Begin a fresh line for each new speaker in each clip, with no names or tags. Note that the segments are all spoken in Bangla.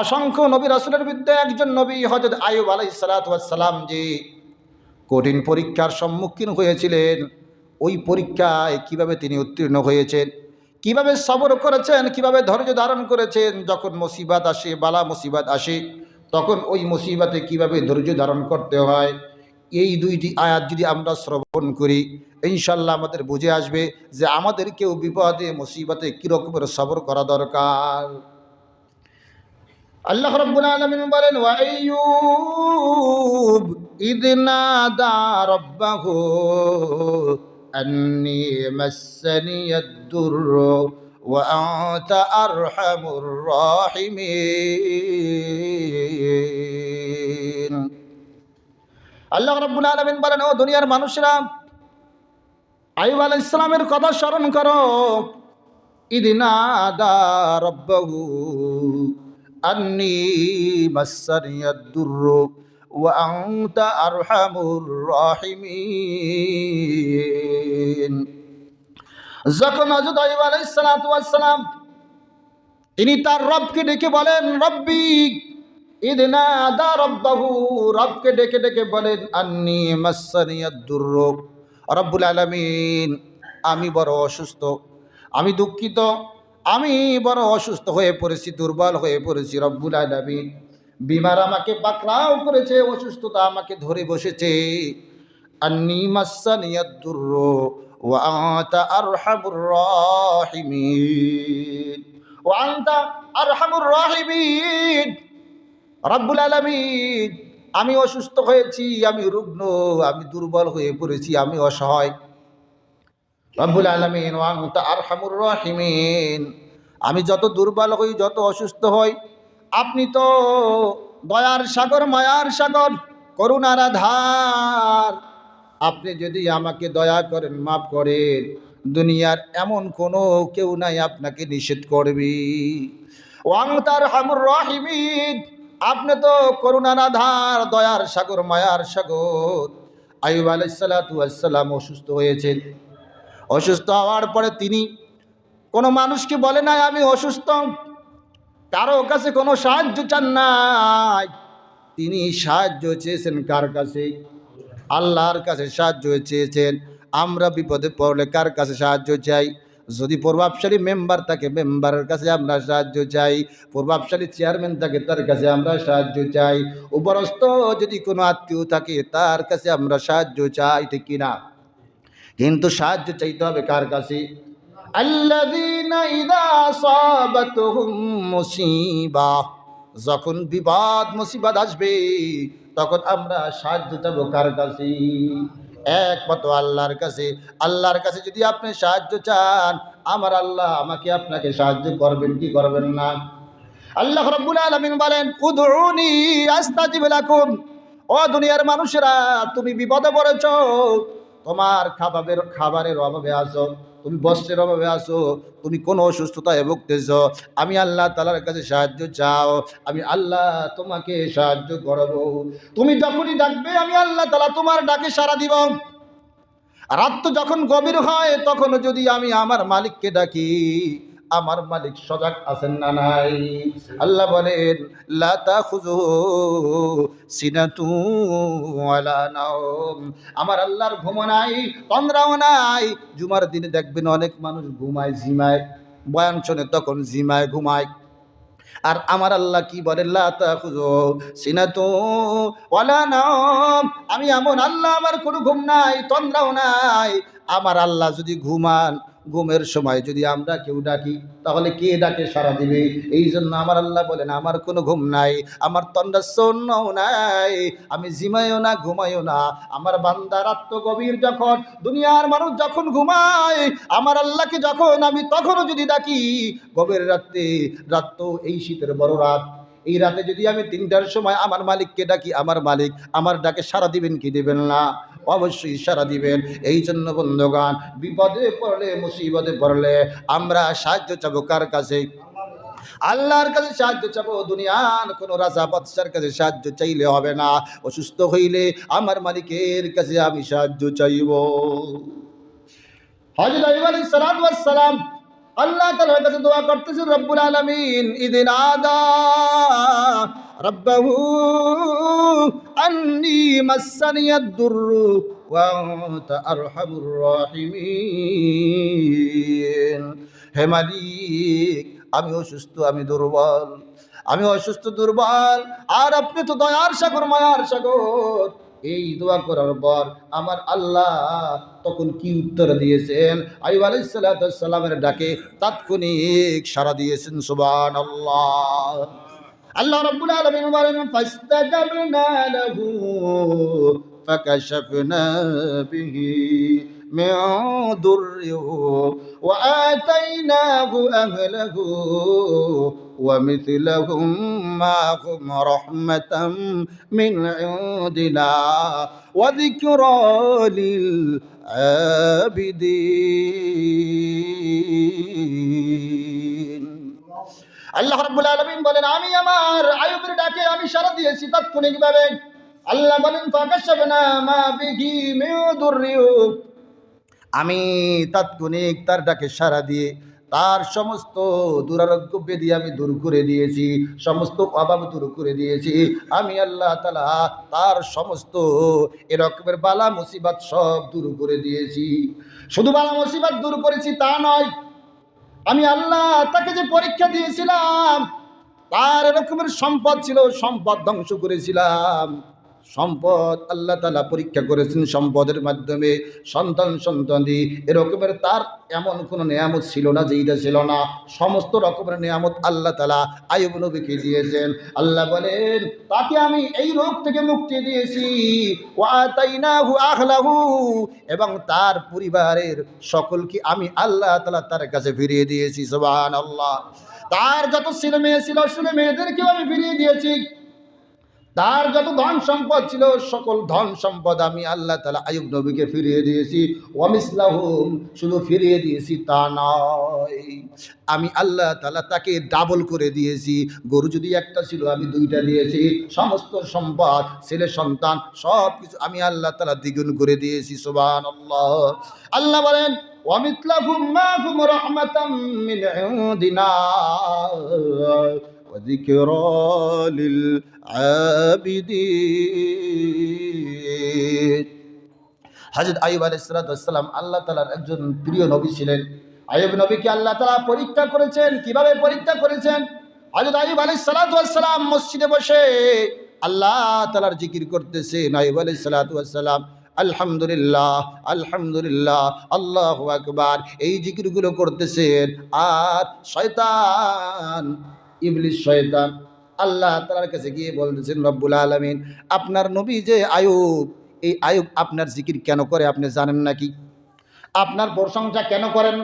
অসংখ্য নবী রাসুলের বিদ্যা একজন নবী হজরত আয়ুব আলাই সালাম যে কঠিন পরীক্ষার সম্মুখীন হয়েছিলেন। ওই পরীক্ষায় কীভাবে তিনি উত্তীর্ণ হয়েছেন? কীভাবে সবর করেছেন? কীভাবে ধৈর্য ধারণ করেছেন? যখন মুসিবাত আসে, বালা মুসিবাত আসে, তখন ওই মুসিবাতে কীভাবে ধৈর্য ধারণ করতে হয়? এই দুইটি আয়াত যদি আমরা শ্রবণ করি ইনশাল্লাহ আমাদের বুঝে আসবে যে আমাদেরকেও বিপদে, মুসিবতে কীরকমের সবর করা দরকার। আল্লাহ রব্বুল আলামিন বলেন ওয়াইয়ুব ইদ নাদা রাব্বাহু আন্নি আদ-দুরর ওয়া আনতা আরহামুর রাহিমিন. আল্লাহ রব্বুল আলামিন বলেন, ও দুনিয়ার মানুষরা আইব আলাইহিস সালামের কথা স্মরণ করো। ইদ নাদা রাব্বাহু মাসারিয়াদ দুর্র ওয়া আনতা আরহামুর রাহিমিন। যখন হযরত আইয়ুব আলাইহিস সালাতু ওয়াস সালাম, তিনি তার রবকে ডেকে বলেন, রব্বি, ইদনা দা রব্বাহু। রবকে ডেকে ডেকে বলেন, আন্নি মাসারিয়াদ দুর্র। রব্বুল আলামিন, আমি বড় অসুস্থ, আমি দুঃখিত। আমি বড় অসুস্থ হয়ে পড়েছি, দুর্বল হয়ে পড়েছি, রব্বুল আলামিন। বিমার আমাকে পাকড়াও করেছে, অসুস্থতা আমাকে ধরে বসেছে। ওয়া আমি অসুস্থ হয়েছি, আমি রুগ্ন, আমি দুর্বল হয়ে পড়েছি, আমি অসহায়। রব্বুল আলমিন ওয়াংতা আরহামুর রাহিমিন। আমি যত দুর্বল হই, যত অসুস্থ হই, আপনি তো দয়ার সাগর, মায়ার সাগর, করুণার আধার। আপনি যদি আমাকে দয়া করেন, মাফ করেন, দুনিয়ার এমন কোনো কেউ নাই আপনাকে নিষেধ করবি। ওয়াংতার হামুর রাহিমিন। আপনি তো করুণার আধার, দয়ার সাগর, মায়ার সাগর। আয়ুব আলাইসালাম অসুস্থ হয়েছেন। অসুস্থ হওয়ার পরে তিনি, কোনো মানুষকে বলে নাই, আমি অসুস্থ। কারও কাছে কোনো সাহায্য চান নাই। তিনি সাহায্য চেয়েছেন কার কাছে? আল্লাহর কাছে সাহায্য চেয়েছেন। আমরা বিপদে পড়লে কার কাছে সাহায্য চাই? যদি প্রভাবশালী মেম্বার থাকে, মেম্বারের কাছে আমরা সাহায্য চাই। প্রভাবশালী চেয়ারম্যান থাকে, তার কাছে আমরা সাহায্য চাই। উপরস্থ যদি কোনো আত্মীয় থাকে, তার কাছে আমরা সাহায্য চাই, ঠিক কিনা? কিন্তু সাহায্য চাইতে হবে কার কাছে? যখন বিবাদ মুসিবত আসবে, তখন আমরা সাহায্য চাব কার কাছে? একমাত্র আল্লাহর কাছে। আল্লাহর কাছে যদি আপনি সাহায্য চান, আমার আল্লাহ আমাকে আপনাকে সাহায্য করবেন, কি করবেন না? আল্লাহ রাব্বুল আলামিন বলেন, উদউনি আস্তাজিব লাকুম। ও দুনিয়ার মানুষেরা, তুমি বিপদে পড়েছো। তোমার খাবারের খাবারের অভাবে আসো তুমি বস্ত্রের অভাবে আসো তুমি কোনো অসুস্থতায় ভুগতেছ। আমি আল্লাহ তালার কাছে সাহায্য চাও, আমি আল্লাহ তোমাকে সাহায্য করব। তুমি যখনই ডাকবে, আমি আল্লাহ তালা তোমার ডাকে সারা দিব। রাত তো যখন গভীর হয় তখন যদি আমি আমার মালিককে ডাকি আমার মালিক সজাগ আছেন না নাই? আল্লাহ বলেন লাতা খুজু সিনাতু ওয়ালা নাওম। আমার আল্লাহর ঘুম নাই, তন্দ্রাও নাই। জুমার দিনে দেখবেন অনেক মানুষ ঘুমায়, ঝিমায়, বয়ান তখন জিমায় ঘুমায়। আর আমার আল্লাহ কি বলে আমি এমন আল্লাহ, আমার কোনো ঘুম নাই, তন্দ্রাও নাই। আমার আল্লাহ যদি ঘুমান, ঘুমের সময় যদি আমরা কেউ ডাকি, তাহলে কে ডাকে সারা দিবে? এই জন্য আমার আল্লাহ বলেন, আমার কোনো ঘুম নাই, আমার তন্ডাচ্ছন্নও নাই, আমি জিমাইও না, ঘুমাইও না। আমার বান্দা রাত্র গভীর যখন, দুনিয়ার মানুষ যখন ঘুমায়, আমার আল্লাহকে যখন আমি তখনও যদি ডাকি, গভীর রাত্রে রাত তো এই শীতের বড় রাত এই রাতে যদি আমি তিনটার সময় আমার মালিককে ডাকি, আমার মালিক আমার ডাকে সারা দিবেন কি দিবেন না? অবশ্যই সারা দিবেন। এই জন্য বন্ধুগান বিপদে পড়লে, মুসিবতে পড়লে আমরা সাহায্য চাবো কার কাছে? আল্লাহর কাছে সাহায্য চাবো। দুনিয়ার কোনো রাজা বাদশার কাছে সাহায্য চাইলে হবে না। অসুস্থ হইলে আমার মালিকের কাছে আমি সাহায্য চাইব। হজরত সালাম আল্লাহ তাআলার কাছে দোয়া করতেছেন রব্বুল আলামিন, ইদিন আদা রব্বাহু আন্নি দুররু ওয়া আনতা আরহামুর রাহিমিন। হে মালিক, আমি অসুস্থ, আমি দুর্বল, আমি অসুস্থ, দুর্বল, আর আপনি তো দয়ার সাগর, মায়ার সাগর। এই দোয়া করার পর আমার আল্লাহ তখন কি উত্তর দিয়েছেন? আইব আলাইসালামের ডাকে তাৎক্ষণিক সারা দিয়েছেন সুবান আল্লাহ আল্লাহ রব্বুল আলামিন বলেন ফাকাশাফনা বিহি। من ضره وآتيناه أهله ومثلهم معهم رحمة من عندنا وذكرى للعابدين আল্লাহ রাব্বুল আলামিন বলেন আমি আমার আয়ুবের ডাকে আমি সারা দিয়েছি তাৎক্ষণিকভাবে আল্লাহ বলেন ফাকাশাবনা মা বিহি মিন দুররিউ আমি তাৎক্ষণিক তার ডাকে সারা দিয়ে তার সমস্ত দুরারোগ্য বেদি আমি দূর করে দিয়েছি, সমস্ত অভাব দূর করে দিয়েছি। আমি আল্লাহ তালা তার সমস্ত এরকমের বালা মুসিবাত সব দূর করে দিয়েছি। শুধু বালা মুসিবাত দূর করেছি তা নয়, আমি আল্লাহ তাকে যে পরীক্ষা দিয়েছিলাম, তার এরকমের সম্পদ ছিল, সম্পদ ধ্বংস করেছিলাম। সম্পদ আল্লাহ তালা পরীক্ষা করেছেন সম্পদের মাধ্যমে। সন্তান সন্তানি এরকমের তার এমন কোনো নিয়ামত ছিল না যেইটা ছিল না। সমস্ত রকমের নিয়ামত আল্লাহ তালা আয়ুব নবীকে দিয়েছেন। আল্লাহ বলেন, তাকে আমি এই রোগ থেকে মুক্তি দিয়েছি। এবং তার পরিবারের সকলকে আমি আল্লাহ তালা তার কাছে ফিরিয়ে দিয়েছি সুবহান আল্লাহ তার যত ছেলে মেয়ে ছিল ছেলে মেয়েদেরকেও আমি ফিরিয়ে দিয়েছি। তার যত ধন সম্পদ ছিল, সকল ধন সম্পদ আমি আল্লাহ তালা আয়ুব নবীকে ফিরিয়ে দিয়েছি। ওয়ামিসলাহুম শুধু ফিরিয়ে দিয়েছি তা নয়। আমি আল্লাহ তালা তাকে ডাবল করে দিয়েছি। গরু যদি একটা ছিল, আমি দুইটা দিয়েছি। সমস্ত সম্পদ, ছেলে সন্তান সব কিছু আমি আল্লাহ তালা দ্বিগুণ করে দিয়েছি সোবান আল্লাহ আল্লাহ বলেন ওয়ামিসলাহুম মাহুম রহমাতাম ইনদিনা وذكرى للعابدين হজরত আইব আলাইসালাম আল্লাহ তালার একজন প্রিয় নবী ছিলেন আইব নবীকে আল্লাহ তালা পরীক্ষা করেছেন কিভাবে পরীক্ষা করেছেন হজরত আইব আলাইসালাম মসজিদে বসে আল্লাহ তালার জিকির করতেছেন আইব আলাইসালাম আলহামদুলিল্লাহ আলহামদুলিল্লাহ আল্লাহ আকবার এই জিকিরগুলো করতেছেন আর শয়তান ইবলিশ শয়তান আল্লাহ তালার কাছে গিয়ে বলতেছেন, রব্বুল আলমিন, আপনার নবী যে আয়ুব, এই আয়ুব আপনার জিকির কেন করে আপনি জানেন নাকি? আপনার প্রশংসা কেন করেন?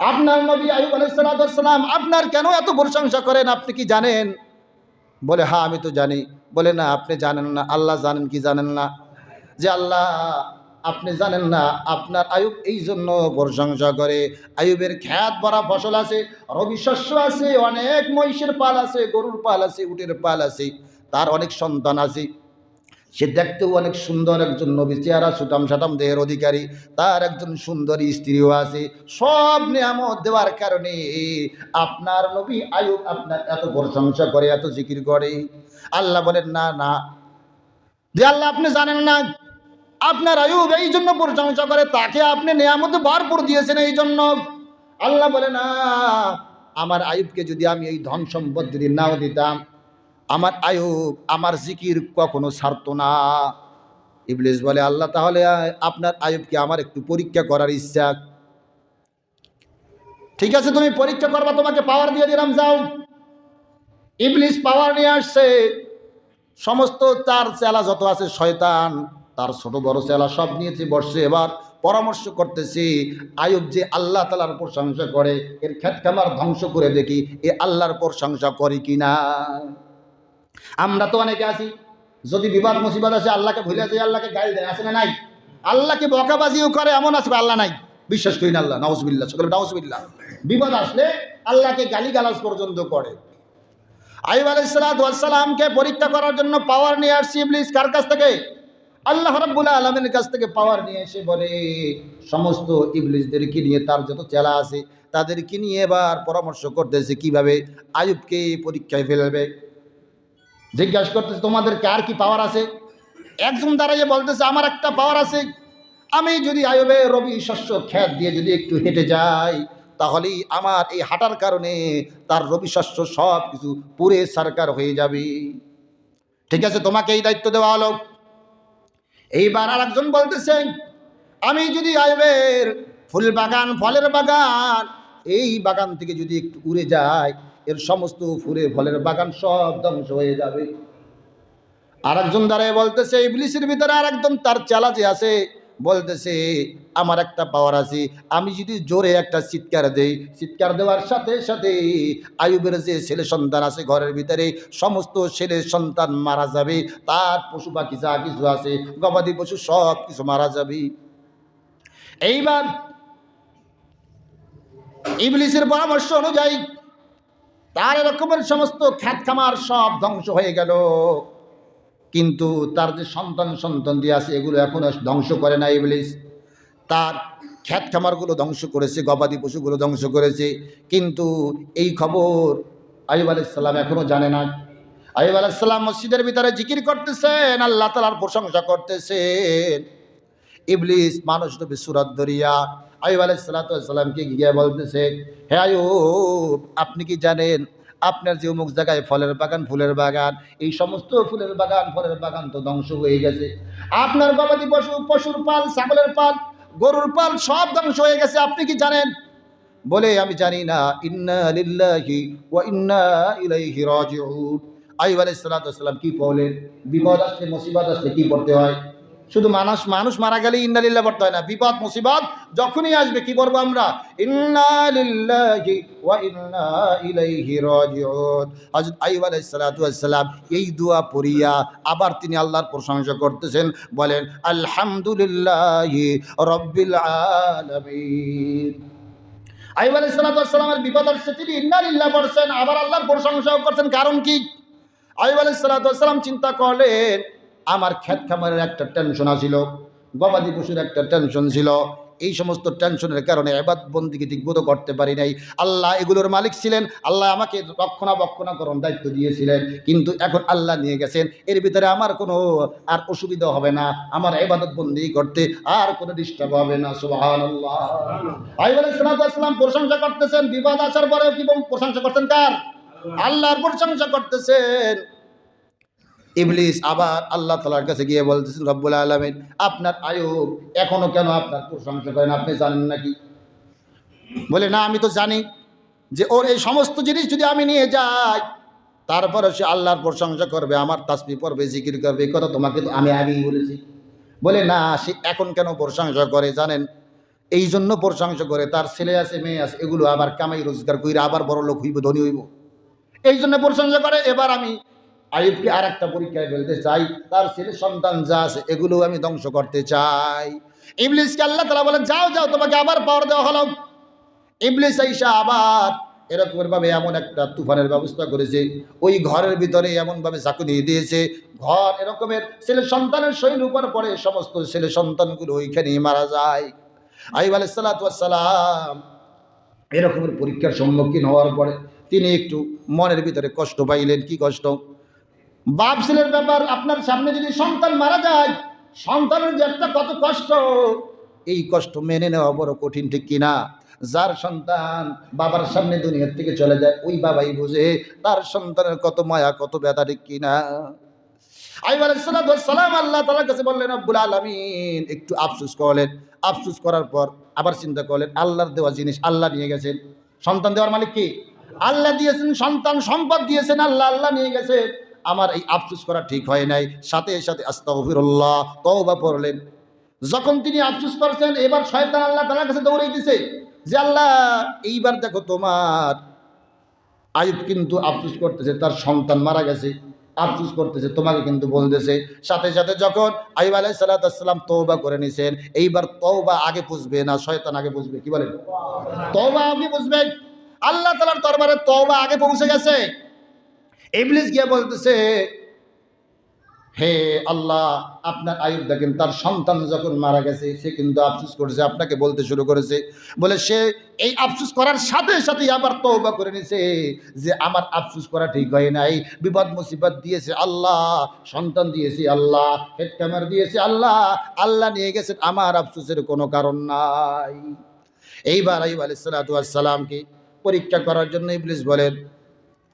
আপনার নবী আয়ুব আলাইসালাম আপনার কেন এত প্রশংসা করেন? আপনি কি জানেন? বলে হ্যাঁ আমি তো জানি। বলে, না, আপনি জানেন না, আল্লাহ জানেন কি জানেন না? যে, আল্লাহ আপনি জানেন না, আপনার আয়ুব এই জন্য প্রশংসা করে আয়ুবের খ্যাত ভরা ফসল আছে, রবি শস্য আছে, অনেক মহিষের পাল আছে, গরুর পাল আছে, উটের পাল আছে, তার অনেক সন্তান আছে। সে দেখতেও অনেক সুন্দর একজন নবী, চেহারা সুটাম সাটাম দেহের অধিকারী, তার একজন সুন্দরী স্ত্রীও আছে। সব নিয়ামত দেওয়ার কারণে আপনার নবী আয়ুব আপনার এত প্রশংসা করে, এত জিকির করে। আল্লাহ বলেন, না না। যে আল্লাহ আপনি জানেন না আপনার আয়ুব এই জন্য প্রশংসা করে, তাকে আপনি নিয়ামতে ভরপুর দিয়েছেন এই জন্য। আল্লাহ বলে, না, আমার আয়ুবকে যদি আমি এই ধন সম্পদ যদি নাও দিতাম, আমার আয়ুব আমার জিকির কখনো ছাড়তো না। ইবলিস বলে, আল্লাহ, তাহলে আপনার আয়ুবকে আমার একটু পরীক্ষা করার ইচ্ছা। ঠিক আছে, তুমি পরীক্ষা করবা, তোমাকে পাওয়ার দিয়ে দিলাম, যাও। ইবলিস পাওয়ার নিয়ে আসছে। সমস্ত তার চেলা যত আছে, শয়তান তার ছোট বড় চেলা সব নিয়েছে, বসছে। এবার পরামর্শ করতেছি, আয়ুব যে আল্লাহ তালার প্রশংসা করে, এর খ্যাত খামার ধ্বংস করে দেখি, এ আল্লাহর প্রশংসা করি কি না? আমরা তো অনেকে আছি, যদি বিবাদ মুসিবত আসে, আল্লাহকে ভুলে যায় আল্লাহকে গাইল দেয় আসে না নাই? আল্লাহকে বকাবাজিও করে, এমন আছে আল্লাহ নাই? বিশ্বাস করি না আল্লাহ নাউজবিল্লা সকলে নাউজবিল্লা বিপদ আসলে আল্লাহকে গালি গালাজ পর্যন্ত করে। আইব আলাইসালামকে পরীক্ষা করার জন্য পাওয়ার নিয়ে আসছি কার কাছ থেকে? আল্লাহ রাব্বুল আলমের কাছ থেকে পাওয়ার নিয়ে এসে বলে, সমস্ত ইবলিসদেরকে নিয়ে তার যত চেলা আছে, তাদেরকে নিয়ে এবার পরামর্শ করতেছে কীভাবে আয়ুবকে পরীক্ষায় ফেলবে। জিজ্ঞাসা করতেছে, তোমাদের কার কি পাওয়ার আছে? একজন দাঁড়াইয়ে বলতেছে, আমার একটা পাওয়ার আছে। আমি যদি আয়বে রবি শস্য খ্যাত দিয়ে যদি একটু হেঁটে যাই, তাহলেই আমার এই হাঁটার কারণে তার রবি শস্য সব কিছু পুরে সরকার হয়ে যাবে। ঠিক আছে, তোমাকে এই দায়িত্ব দেওয়া হলো। এইবার আর একজন বলতেছেন, আমি যদি আয়বের ফুল বাগান, ফলের বাগান, এই বাগান থেকে যদি একটু উড়ে যায় এর সমস্ত ফুলে, ফলের বাগান সব ধ্বংস হয়ে যাবে। আর একজন দাঁড়ায় বলতেছে, ইবলিসের ভিতরে আর একদম তার চালা যে আছে বলতেছে, আমার একটা পাওয়ার আছে, আমি যদি জোরে একটা চিৎকার দেই, চিৎকার দেওয়ার সাথে সাথে আয়ুবের যে ছেলে সন্তান আছে ঘরের ভিতরে, সমস্ত ছেলে সন্তান মারা যাবে, তার পশু পাখি যা কিছু আছে, গবাদি পশু সব কিছু মারা যাবে। এইবার ইবলিসের পরামর্শ অনুযায়ী তার এরকমের সমস্ত খ্যাত খামার সব ধ্বংস হয়ে গেল। কিন্তু তার যে সন্তান সন্তান দিয়ে আছে, এগুলো এখনও ধ্বংস করে না ইবলিস। তার খ্যাত খামারগুলো ধ্বংস করেছে, গবাদি পশুগুলো ধ্বংস করেছে। কিন্তু এই খবর আইব আলাইসাল্লাম এখনও জানে না। আইব আলাইসাল্লাম মসজিদের ভিতরে জিকির করতেছেন, আল্লাহ তালার প্রশংসা করতেছেন। ইবলিস মানুষ নবী সুরাত দরিয়া আইব আলাইসাল্লামকে গিয়ে বলতেছে, হে আয়ুব আপনি কি জানেন আপনার যে অমুক জায়গায় ফলের বাগান, ফুলের বাগান, এই সমস্ত ফুলের বাগান, ফলের বাগান তো ধ্বংস হয়ে গেছে। আপনার গবাদি পশু, পশুর পাল, ছাগলের পাল, গরুর পাল সব ধ্বংস হয়ে গেছে, আপনি কি জানেন? বলে, আমি জানি না, ইন্না লিল্লাহি ওয়া কি বলেন? বিপদ আসলে, মুসিবত আসলে কি পড়তে হয়? শুধু মানুষ মানুষ মারা গেলে ইন্নালিল্লাহ পড়তে হয় না। বিপদ, মুসিবত যখনই আসবে, কি করব আমরা? ইন্নালিল্লাহি ইন্না ইলাইহি রাজিউন। হযরত আইয়ুব আলাইহিস সালাতু ওয়াস সালাম এই দোয়া পড়িয়া আবার তিনি আল্লাহর প্রশংসা করতেছেন, বলেন, আলহামদুলিল্লাহি রাব্বিল আইব আলাই সালাতামের বিপদ আসছে, তিনি ইন্নালিল্লাহ পড়ছেন, আবার আল্লাহর প্রশংসাও করছেন। কারণ কি? আইব আলাই সালাতাম চিন্তা করলেন আমার ক্ষেত খামারের একটা টেনশন আসিল গবাদি পশুর একটা টেনশন ছিল। এই সমস্ত টেনশনের কারণে এবাদ বন্দিকে ঠিকমতো করতে পারি নাই। আল্লাহ এগুলোর মালিক ছিলেন, আল্লাহ আমাকে রক্ষণাবেক্ষণাকরণ দায়িত্ব দিয়েছিলেন। কিন্তু এখন আল্লাহ নিয়ে গেছেন, এর ভিতরে আমার কোনো আর অসুবিধা হবে না। আমার এবাদত বন্দি করতে আর কোনো ডিস্টার্ব হবে না সুবাহান প্রশংসা করতেছেন, বিবাদ আসার পরেও কি প্রশংসা করতেন কার? আল্লাহর প্রশংসা করতেছেন। ইবলিস আবার আল্লাহ তালার কাছে গিয়ে বলতেছেন রব্বুল আলমিন, আপনার আয়ুব এখনও কেন আপনার প্রশংসা করেন আপনি জানেন নাকি? বলে, না, আমি তো জানি যে ওর এই সমস্ত জিনিস যদি আমি নিয়ে যাই তারপরে সে আল্লাহর প্রশংসা করবে, আমার তাসবি পড়বে, জিকির করবে, এই কথা তোমাকে তো আমি আগেই বলেছি। বলে, না, সে এখন কেন প্রশংসা করে জানেন? এই জন্য প্রশংসা করে, তার ছেলে আছে, মেয়ে আছে, এগুলো আবার কামাই রোজগার কইরা আবার বড় লোক হইব, ধনী হইব। এই জন্য প্রশংসা করে, এবার আমি আইবকে আর একটা পরীক্ষায় ফেলতে চাই, তার ছেলে সন্তান যা আছে এগুলো আমি ধ্বংস করতে চাই। ইবলিসকে আল্লাহ তালা বলেন, যাও যাও, তোমাকে আবার পাওয়ার দেওয়া হলো। ইবলিস আইসা আবার এরকমের ভাবে এমন একটা তুফানের ব্যবস্থা করেছে, ওই ঘরের ভিতরে এমনভাবে চাকুনি দিয়েছে। ঘর এরকমের ছেলে সন্তানের শরীর উপর পড়ে, সমস্ত ছেলে সন্তানগুলো ওইখানেই মারা যায়। আইব আলাইসালাম এরকমের পরীক্ষার সম্মুখীন হওয়ার পরে তিনি একটু মনের ভিতরে কষ্ট পাইলেন। কি কষ্ট? বাপ ছেলের ব্যাপার, আপনার সামনে যদি সন্তান মারা যায়, সন্তানের যে একটা কত কষ্ট, এই কষ্ট মেনে নেওয়া বড় কঠিন, ঠিক কিনা যার সন্তান বাবার সামনে দুনিয়ার থেকে চলে যায়, ওই বাবাই বুঝে তার সন্তানের কত মায়া, কত ব্যথা, ঠিক কিনা আইব আলাইসালাম আল্লাহ তালার কাছে বললেন আব্বুল আলমিন। একটু আফসুস করলেন। আফসুস করার পর আবার চিন্তা করলেন, আল্লাহর দেওয়া জিনিস আল্লাহ নিয়ে গেছেন। সন্তান দেওয়ার মালিক কি? আল্লাহ দিয়েছেন সন্তান, সম্পদ দিয়েছেন, আল্লাহ আল্লাহ নিয়ে গেছে আমার এই আফসুস করা ঠিক হয় নাই। সাথে সাথে আস্তাগফিরুল্লাহ, তওবা পড়লেন যখন তিনি আফসুস করছেন, এবার শয়তান আল্লাহ তালার কাছে দৌড়ে দিছে যে, আল্লাহ, এইবার দেখো তোমার আয়ুব কিন্তু আফসুস করতেছে, তার সন্তান মারা গেছে। আফসুস করতেছে, তোমাকে কিন্তু বলতেছে। সাথে সাথে যখন আইব আলাই সাল্লাম তৌবা করে নিছেন, এইবার তৌবা আগে বুঝবে না, শয়তান আগে বুঝবে, কি বলেন? তৌবা আগে বুঝবে। আল্লাহ তালার দরবারে তৌবা আগে পৌঁছে গেছে। ইবলিস গিয়ে বলতেছে, হে আল্লাহ, আপনার আয়ুব দেখেন, তার সন্তান যখন মারা গেছে, সে কিন্তু আফসুস করেছে, আপনাকে বলতে শুরু করেছে। বলে সে এই আফসুস করার সাথে সাথে আবার তৌবা করে নিছে, যে আমার আফসুস করা ঠিক হয় নাই। বিপদ মুসিবত দিয়েছে আল্লাহ, সন্তান দিয়েছে আল্লাহ, হেড ক্যামার দিয়েছে আল্লাহ আল্লাহ নিয়ে গেছেন আমার আফসুসের কোনো কারণ নাই। এইবার আইব আলাইসালামকে পরীক্ষা করার জন্য ইবলিস বলেন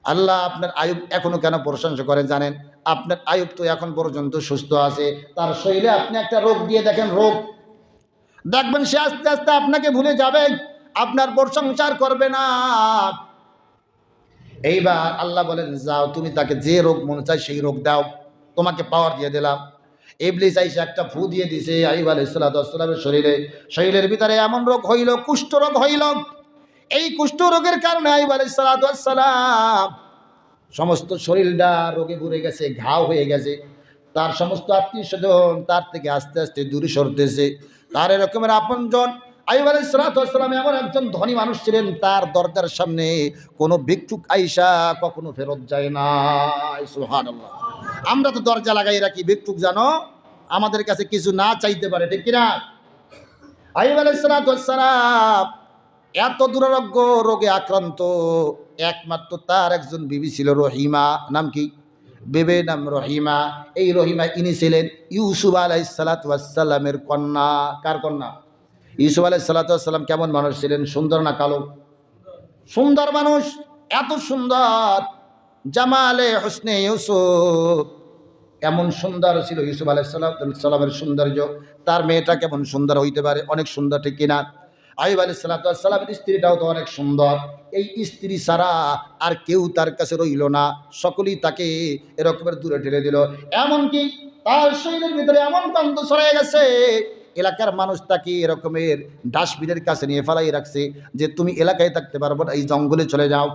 আল্লাহ আপনার আয়ুব এখনও কেন প্রশংসা করেন জানেন? আপনার আয়ুব তো এখন পর্যন্ত সুস্থ আছে। তার শরীরে আপনি একটা রোগ দিয়ে দেখেন, রোগ। দেখবেন সে আস্তে আস্তে আপনাকে ভুলে যাবে। আপনার প্রশংসার করবে না। এইবার আল্লাহ বলেন, যাও, তুমি তাকে যে রোগ মনে চায় সেই রোগ দাও। তোমাকে পাওয়ার দিয়ে দিলাম। এবলিস আইসে একটা ফু দিয়ে দিছে আইব আলাইসালামের শরীরে। শরীরের ভিতরে এমন রোগ হইল, কুষ্ঠ রোগ হইল। এই কুষ্ঠ রোগের কারণে আইব আলাইসালাম সমস্ত শরীরটা রোগে ঘুরে গেছে, ঘাও হয়ে গেছে। তার সমস্ত আত্মীয় স্বজন তার থেকে আস্তে আস্তে দূরে সরতেছে। তার এরকমের আপনজন আইব আলাইসালাম এমন একজন ধনী মানুষ ছিলেন, তার দরজার সামনে কোনো ভিক্ষুক আইসা কখনো ফেরত যায় না। আমরা তো দরজা লাগাই রাখি, ভিক্ষুক জানো, আমাদের কাছে কিছু না চাইতে পারে, ঠিক কিনা? আইব আলাইসালাম এত দুরারোগ্য রোগে আক্রান্ত, একমাত্র তার একজন বিবি ছিল রহিমা, নাম কি? বেবে নাম রহিমা। এই রহিমা, ইনি ছিলেন ইউসুফ আলাই সালাতামের কন্যা। কার কন্যা? ইউসুফ আলাই সালাতাম কেমন মানুষ ছিলেন? সুন্দর না কালো? সুন্দর মানুষ, এত সুন্দর। জামালে হোসনে ইউসুফ। এমন সুন্দর ছিল ইউসুফ আলাই সালামের সৌন্দর্য। তার মেয়েটা কেমন সুন্দর হইতে পারে? অনেক সুন্দর, ঠিক কিনা? আইব আলী সালাতামের স্ত্রীটাও তো অনেক সুন্দর। এই স্ত্রী ছাড়া আর কেউ তার কাছে রইল না। সকলেই তাকে এরকমের দূরে ঠেলে দিল। এমনকি তার শরীরের ভিতরে এমন গন্ধ ছড়াই গেছে, এলাকার মানুষ তাকে এরকমের ডাস্টবিনের কাছে নিয়ে ফেলাই রাখছে যে, তুমি এলাকায় থাকতে পারব না, এই জঙ্গলে চলে যাও।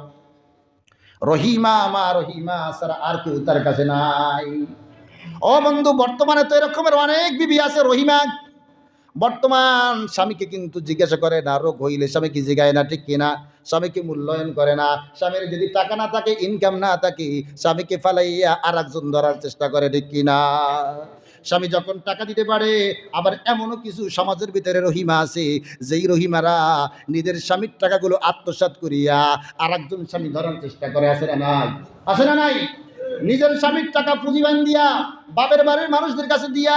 রহিমা মা রহিমা সারা আর কেউ তার কাছে নাই। ও বন্ধু, বর্তমানে তো এরকমের অনেক বিবি আছে রহিমা। বর্তমান স্বামীকে কিন্তু জিজ্ঞাসা করে না, রোগ হইলে স্বামীকে জিগায় না, ঠিক কিনা? স্বামীকে মূল্যায়ন করে না? স্বামীর যদি টাকা না থাকে ইনকাম না থাকে, স্বামীকে ফালাইয়া আর একজন ধরার চেষ্টা করে, ঠিক কিনা? স্বামী যখন টাকা দিতে পারে, আবার এমনও কিছু সমাজের ভিতরে রহিমা আছে, যেই রহিমারা নিজের স্বামীর টাকাগুলো আত্মসাৎ করিয়া আর একজন স্বামী ধরার চেষ্টা করে আসে না নাই? আসে না নাই? নিজের স্বামীর টাকা পুঁজিবান দিয়া বাপের বাড়ির মানুষদের কাছে দিয়া,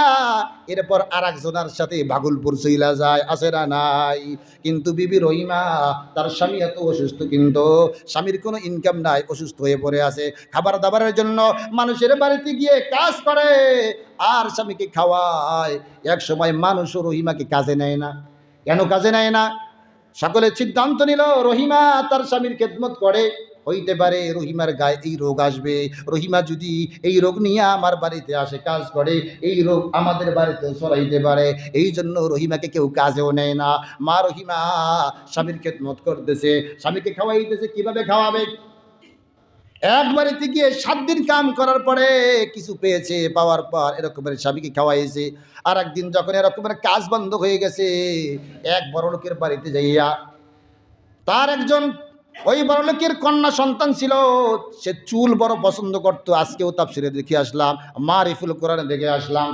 এরপর আর একজনের সাথে ভাগলপুর চইলা যায় আসে না নাই? কিন্তু বিবি রহিমা, তার স্বামী এত অসুস্থ কিন্তু, স্বামীর কোনো ইনকাম নাই, অসুস্থ হয়ে পড়ে আছে। খাবার দাবারের জন্য মানুষের বাড়িতে গিয়ে কাজ করে, আর স্বামীকে খাওয়ায়। এক সময় মানুষও রহিমাকে কাজে নেয় না। কেন কাজে নেয় না? সকলে সিদ্ধান্ত নিল, রহিমা তার স্বামীর খেদমত করে। হইতে পারে, রহিমার গায়ে এই রোগ আসবে। রহিমা যদি এই রোগ নিয়ে আমার বাড়িতে আসে, কাজ করে, এই রোগ আমাদের বাড়িতে ছড়াইতে পারে। এই জন্য রহিমাকে কেউ কাজেও নেয় না। মা রহিমা স্বামীর খেদমত করতেছে, স্বামীকে খাওয়াইতেছে, কীভাবে খাওয়াবে? এক বাড়িতে গিয়ে সাত দিন কাম করার পরে কিছু পেয়েছে, পাওয়ার পর এরকমের স্বামীকে খাওয়াইছে। আর একদিন যখন এরকমের কাজ বন্ধ হয়ে গেছে, এক বড় লোকের বাড়িতে যাইয়া তার একজন ওই বড় লোকের কন্যা সন্তান ছিল। সে চুল বড় পছন্দ করতো। আজকেও তাপসিরে দেখে আসলাম মা রিফুল কোরআনে দেখে আসলাম।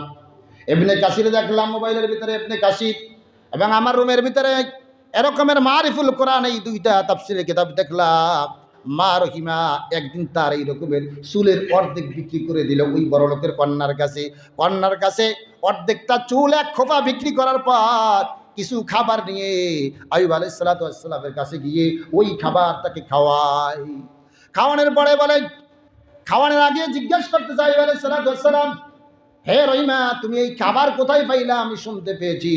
এমনি কাশিরে দেখলাম মোবাইলের ভিতরে এমনি কাশি এবং আমার রুমের ভিতরে এরকমের মা রিফুল কোরআন এই দুইটা তাপসিরের কিতাব দেখলাম। মা রহিমা একদিন তার এই রকমের চুলের অর্ধেক বিক্রি করে দিল ওই বড় লোকের কন্যার কাছে। কন্যার কাছে অর্ধেকটা চুল এক খোপা বিক্রি করার পর কিছু খাবার নিয়ে আয়ুব আলাইসালাতামের কাছে গিয়ে ওই খাবার তাকে খাওয়াই খাওয়ানোর পরে বলে, খাওয়ানোর আগে জিজ্ঞেস করতে চাই আয়ুব আলাইসালাম হে রহিমা, তুমি এই খাবার কোথায় পাইলা? আমি শুনতে পেয়েছি।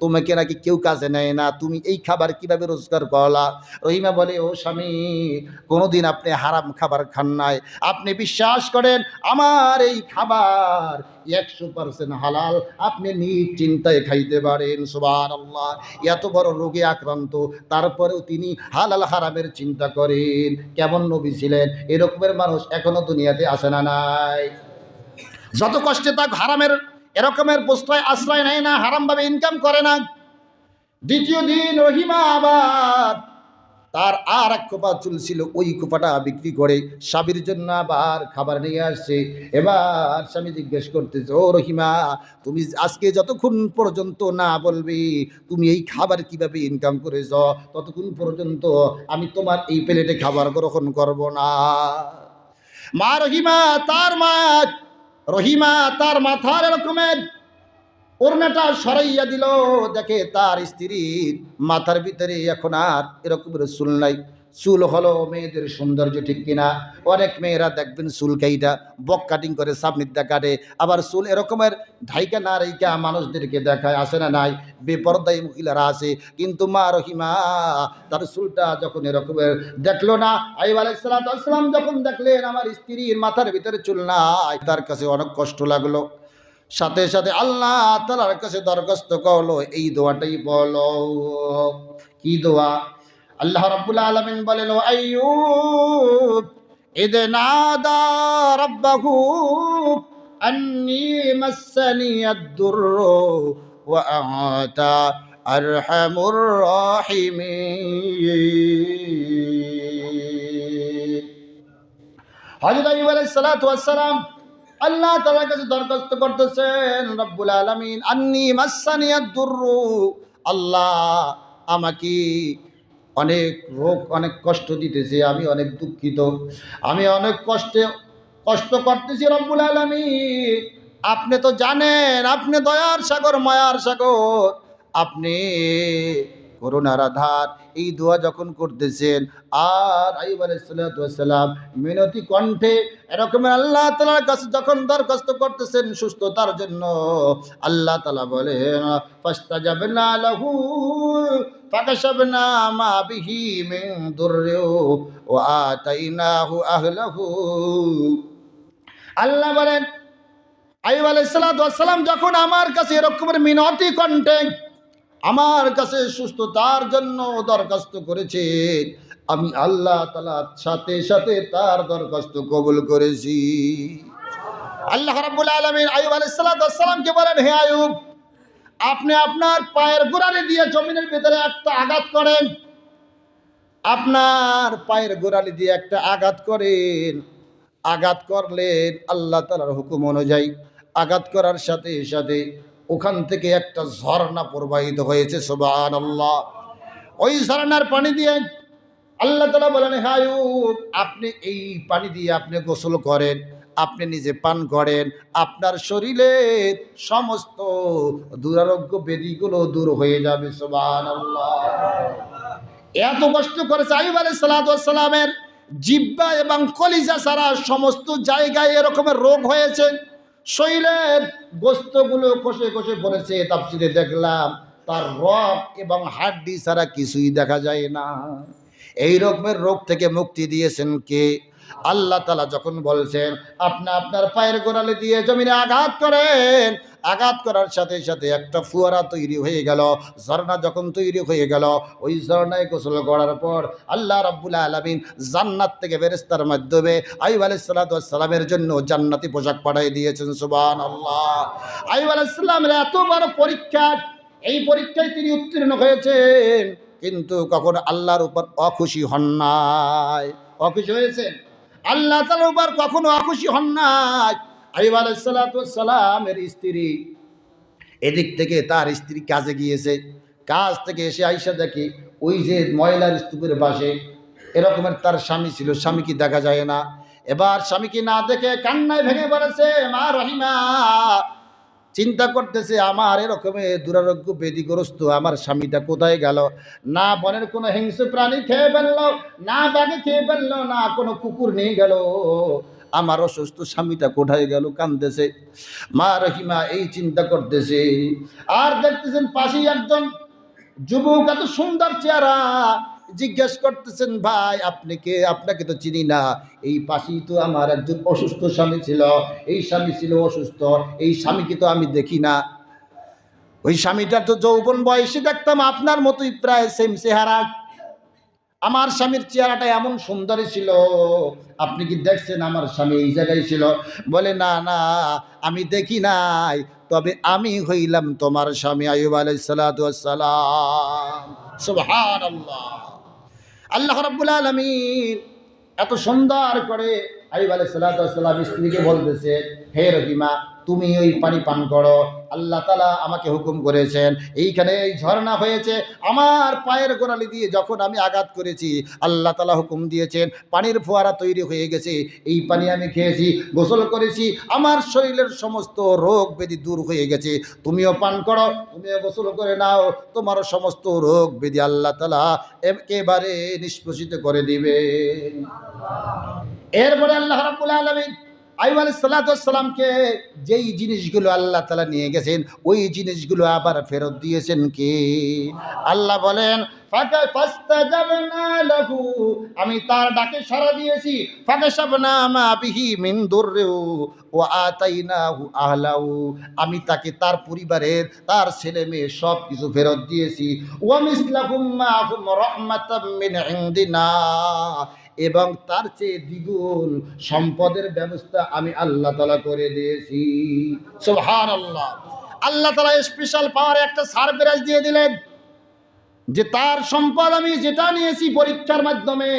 তোমাকে নাকি কেউ কাজে নেয় না। তুমি এই খাবার কীভাবে রোজগার করলা? রহিমা বলে, ও স্বামী, কোনোদিন আপনি হারাম খাবার খান নাই। আপনি বিশ্বাস করেন, আমার এই খাবার একশো পার্সেন্ট হালাল। আপনি নিজ চিন্তায় খাইতে পারেন। সুবান আল্লাহ এত বড় রোগে আক্রান্ত, তারপরেও তিনি হালাল হারামের চিন্তা করেন। কেমন নবী ছিলেন? এরকমের মানুষ এখনও দুনিয়াতে আসে না নাই। যত কষ্টে তাক হারামের এরকমের প্রশ্রয়, আশ্রয় নেয় না, হারামভাবে ইনকাম করে না। দ্বিতীয় দিন রহিমা আবার তার আর এক কোপা চুল ছিল ওই কোপাটা বিক্রি করে স্বামীর জন্য আবার খাবার নিয়ে আসছে। এবার স্বামী জিজ্ঞেস করতেছে, ও রহিমা, তুমি আজকে যতক্ষণ পর্যন্ত না বলবে, তুমি এই খাবার কীভাবে ইনকাম করেছ? ততক্ষণ পর্যন্ত আমি তোমার এই প্লেটে খাবার গ্রহণ করব না। মা রহিমা, তার মা রহিমা তার মাথার এরকমের ওড়নাটা সরাইয়া দিল। দেখে তার স্ত্রীর মাথার ভিতরে এখন আর এরকমের চুল নাই। চুল হলো মেয়েদের সৌন্দর্য ঠিক কিনা? অনেক মেয়েরা দেখবেন চুল কাইটা বক কাটিং করে সাবনিদ্দা কাটে। আবার চুল এরকমের ঢাইকা না রেখা মানুষদেরকে দেখায় আসে না নাই? বেপরদায়ী মহিলারা আছে। কিন্তু মা রহিমা, তার চুলটা যখন এরকমের দেখল না আইব আলাইসালাম যখন দেখলেন আমার স্ত্রীর মাথার ভিতরে চুল নাই, তার কাছে অনেক কষ্ট লাগল। সাথে সাথে আল্লাহ তালার কাছে দরখাস্ত করল, এই দোয়াটাই বলো। কি দোয়া? আল্লাহ রাব্বুল আলামিন বলেন, ও আইয়ুব ইদ নাদা রাব্বাহু, আন্নি মাসসানি আদ-দুরর ওয়া আতা আরহামুর রাহিমিন. হযরত আইয়ুব আলাইহিস সালাতু ওয়াস সালাম আল্লাহ তাআলার কাছে দরখাস্ত করতেছেন, রব্বুল আলামিন, আন্নি মাসানিয়াদ দুররু আল্লাহ আমাকে অনেক রোগ, অনেক কষ্ট দিতেছে, আমি অনেক দুঃখিত। আমি অনেক কষ্টে, কষ্ট করতেছি রব্বুল আলমী আপনি তো জানেন, আপনি দয়ার সাগর, মায়ার সাগর। আপনি করুণার আধার। এই দোয়া যখন করতেছেন, আর আইব আলাইসালাম মিনতি কণ্ঠে এরকমের আল্লাহ তালার কাছে যখন দরখাস্ত করতেছেন সুস্থতার জন্য, আল্লাহ তালা বলেন ফাস্তা যাবে না লাহু আহলাহু। আল্লাহ বলেন আইব আলাইসালাম যখন আমার কাছে এরকমের মিনতি কণ্ঠে আমার কাছে সুস্থতার জন্য দরখাস্ত করেছে আমি আল্লাহ তালা সাথে সাথে তার দরখাস্ত কবুল করেছি। আল্লাহ রাব্বুল আলমিন আয়ুব আলাইসালামকে বলেন, হে আয়ুব আপনি আপনার পায়ের গোড়ালি দিয়ে জমিনের ভিতরে একটা আঘাত করেন। আপনার পায়ের গোড়ালি দিয়ে একটা আঘাত করেন। আঘাত করলেন আল্লাহ তালার হুকুম অনুযায়ী। আঘাত করার সাথে সাথে ওখান থেকে একটা ঝর্ণা প্রবাহিত হয়েছে সোবান আল্লাহ ওই ঝর্ণার পানি দিয়ে আল্লাহ তালা বলেন হায়ুব আপনি এই পানি দিয়ে আপনি গোসল করেন, আপনি নিজে পান করেন, আপনার শরীরের সমস্ত দুরারোগ্য বেদিগুলো দূর হয়ে যাবে সোবান এত কষ্ট করেছে আইব আলাই সালামের জিব্বা এবং কলিজা সারা সমস্ত জায়গায় এরকমের রোগ হয়েছে। শরীরের বস্তুগুলো কষে কষে পড়েছে তাপসিরে দেখলাম। তার রক এবং হাড্ডি ছাড়া কিছুই দেখা যায় না। এই রকমের রোগ থেকে মুক্তি দিয়েছেন কে? আল্লাহ তালা যখন বলছেন, আপনি আপনার পায়ের গোড়ালে দিয়ে জমিনে আঘাত করেন, আঘাত করার সাথে সাথে একটা ফুয়ারা তৈরি হয়ে গেল, ঝর্ণা যখন তৈরি হয়ে গেল, ওই ঝর্ণায় গোসল করার পর আল্লাহ রাব্বুল আলমিন জান্নাত থেকে বেরেস্তার মাধ্যমে আইব আলাইসালামের জন্য জান্নাতি পোশাক পাঠিয়ে দিয়েছেন সুবান আল্লাহ আইব আলাইসালামের এত বড় পরীক্ষা, এই পরীক্ষায় তিনি উত্তীর্ণ হয়েছেন, কিন্তু কখন আল্লাহর উপর অখুশি হন নাই। অখুশি হয়েছেন? আল্লাহ তালার উপর কখনো অখুশি হন নাই। আইব সালামের স্ত্রী এদিক থেকে তার স্ত্রী কাজে গিয়েছে। কাজ থেকে এসে আইসা দেখি ওই যে ময়লার স্তূপের পাশে এরকমের তার স্বামী ছিল। স্বামীকে দেখা যায় না? এবার স্বামীকে না দেখে কান্নায় ভেঙে পড়েছে? মা রহিমা চিন্তা করতেছে, আমার এরকমের দুরারোগ্য বেদিগ্রস্ত আমার স্বামীটা কোথায় গেল? না বনের কোনো হিংস্র প্রাণী খেয়ে ফেলল, না ব্যাগে খেয়ে ফেলল, না কোনো কুকুর নিয়ে গেল। আমার অসুস্থ স্বামীটা কোথায় গেল? কান্দেছে মা রহিমা এই চিন্তা করতেছে। আর দেখতেছেন পাশেই একজন যুবক, এত সুন্দর চেহারা। জিজ্ঞেস করতেছেন, ভাই, আপনি কে? আপনাকে তো চিনি না। এই পাশেই তো আমার একজন অসুস্থ স্বামী ছিল। এই স্বামী ছিল অসুস্থ। এই স্বামীকে তো আমি দেখি না। ওই স্বামীটার তো যৌবন বয়সে দেখতাম, আপনার মতোই প্রায় সেম চেহারা। আমার স্বামীর চেহারাটা এমন সুন্দরই ছিল। আপনি কি দেখছেন আমার স্বামী এই জায়গায় ছিল? বলে, না না, আমি দেখি নাই। তবে আমি হইলাম তোমার স্বামী আয়ুব আলাইসালাম সুবহানাল্লাহ। আল্লাহ রাব্বুল আলমিন এত সুন্দর করে আইব আলাইহিস সাল্লাম স্ত্রীকে বলতেছে হে রহিমা তুমি ওই পানি পান করো। আল্লাহ তালা আমাকে হুকুম করেছেন, এইখানে এই ঝর্ণা হয়েছে। আমার পায়ের গোড়ালি দিয়ে যখন আমি আঘাত করেছি, আল্লাহ তালা হুকুম দিয়েছেন, পানির ফোয়ারা তৈরি হয়ে গেছে। এই পানি আমি খেয়েছি, গোসল করেছি, আমার শরীরের সমস্ত রোগ ব্যাধি দূর হয়ে গেছে। তুমিও পান করো, তুমিও গোসল করে নাও, তোমারও সমস্ত রোগ ব্যাধি আল্লাহ তালা একেবারে নিষ্পোষিত করে দিবে এরপরে আল্লাহ রাব্বুল আলামিন আইব আলাইহিস সালামকে যেই জিনিসগুলো আল্লাহ তালা নিয়ে গেছেন, ওই জিনিসগুলো আবার ফেরত দিয়েছেন কি? আল্লাহ বলেন না আমি তার ডাকে সাড়া দিয়েছি, ফাঁকা সাবনা বিহি মিন দুররেও ও আতাইনাহু আহলাউ আমি তাকে তার পরিবারের, তার ছেলে মেয়ে সব কিছু ফেরত দিয়েছি। ওয়া মিসলাহুম মাহুম রাহমাতাম মিন এবং তার চেয়ে দ্বিগুণ সম্পদের ব্যবস্থা আমি আল্লাহ তালা করে দিয়েছি। সোহান আল্লাহ আল্লাহ তালা স্পেশাল পাওয়ার একটা সারপ্রাইজ দিয়ে দিলেন যে তার সম্পদ আমি যেটা নিয়েছি পরীক্ষার মাধ্যমে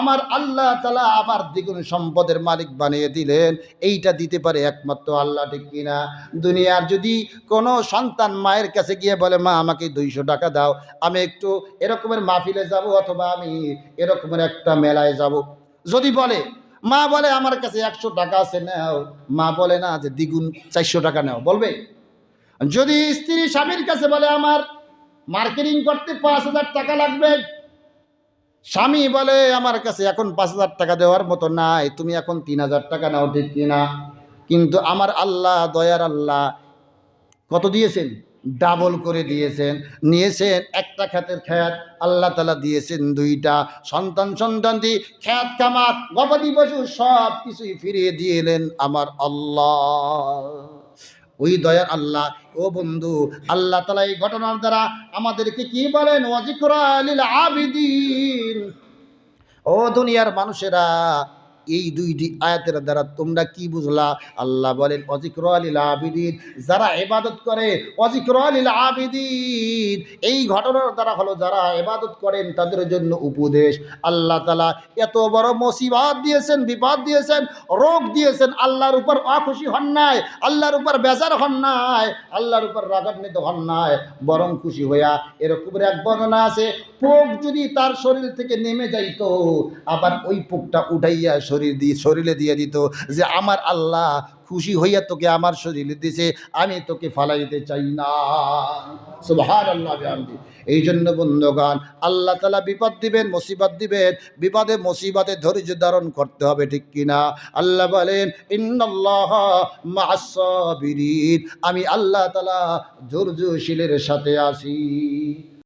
আমার আল্লাহ তালা আবার দ্বিগুণ সম্পদের মালিক বানিয়ে দিলেন। এইটা দিতে পারে একমাত্র আল্লাহ, ঠিক কিনা দুনিয়ার যদি কোনো সন্তান মায়ের কাছে গিয়ে বলে, মা, আমাকে দুইশো টাকা দাও, আমি একটু এরকমের মাহফিলে যাব অথবা আমি এরকমের একটা মেলায় যাব। যদি বলে, মা, বলে আমার কাছে একশো টাকা আছে, নাও। মা বলে, না, যে দ্বিগুণ চারশো টাকা নাও। বলবে? যদি স্ত্রী স্বামীর কাছে বলে, আমার মার্কেটিং করতে পাঁচ হাজার টাকা লাগবে। স্বামী বলে, আমার কাছে এখন পাঁচ হাজার টাকা দেওয়ার মতো নাই, তুমি এখন তিন হাজার টাকা নাও, ঠিক কিনা? কিন্তু আমার আল্লাহ, দয়ার আল্লাহ কত দিয়েছেন? ডাবল করে দিয়েছেন। নিয়েছেন একটা খ্যাতের খ্যাত, আল্লাহ তালা দিয়েছেন দুইটা। সন্তান সন্তানটি খ্যাত কামাত, গবাদি পশু সব কিছুই ফিরিয়ে দিয়েলেন আমার আল্লাহ। ওই দয়ার আল্লাহ। ও বন্ধু, আল্লাহ তালা এই ঘটনার দ্বারা আমাদেরকে কি বলেন? আবিদিন। ও দুনিয়ার মানুষেরা এই দুইটি আয়াতের দ্বারা তোমরা কি বুঝলা? আল্লাহ বলেন অজিক্র আলীল আবিদিন যারা এবাদত করে অজিক্র আলীল আবিদিন এই ঘটনার দ্বারা হলো যারা এবাদত করেন, তাদের জন্য উপদেশ। আল্লাহ তালা এত বড় মুসিবত দিয়েছেন, বিপদ দিয়েছেন, রোগ দিয়েছেন, আল্লাহর উপর অখুশি হন নাই, আল্লাহর উপর বেজার হন নাই, আল্লাহর উপর রাগান্বিত হন নাই, বরং খুশি হইয়া এরকমের এক বর্ণনা আছে, পোক যদি তার শরীর থেকে নেমে যাইতো, আবার ওই পোকটা উঠাইয়া শরীর দিয়ে শরীরে দিয়ে দিত যে আমার আল্লাহ খুশি হইয়া তোকে আমার শরীরে দিছে, আমি তোকে ফালাইতে চাই না। সুবহান আল্লাহ এই জন্য বন্ধুগান আল্লাহ তালা বিপদ দিবেন, মুসিবত দিবেন, বিপদে মুসিবতে ধৈর্য ধারণ করতে হবে, ঠিক কিনা আল্লাহ বলেন সাবিরিন আমি আল্লাহ তালা ধৈর্যশীলের সাথে আসি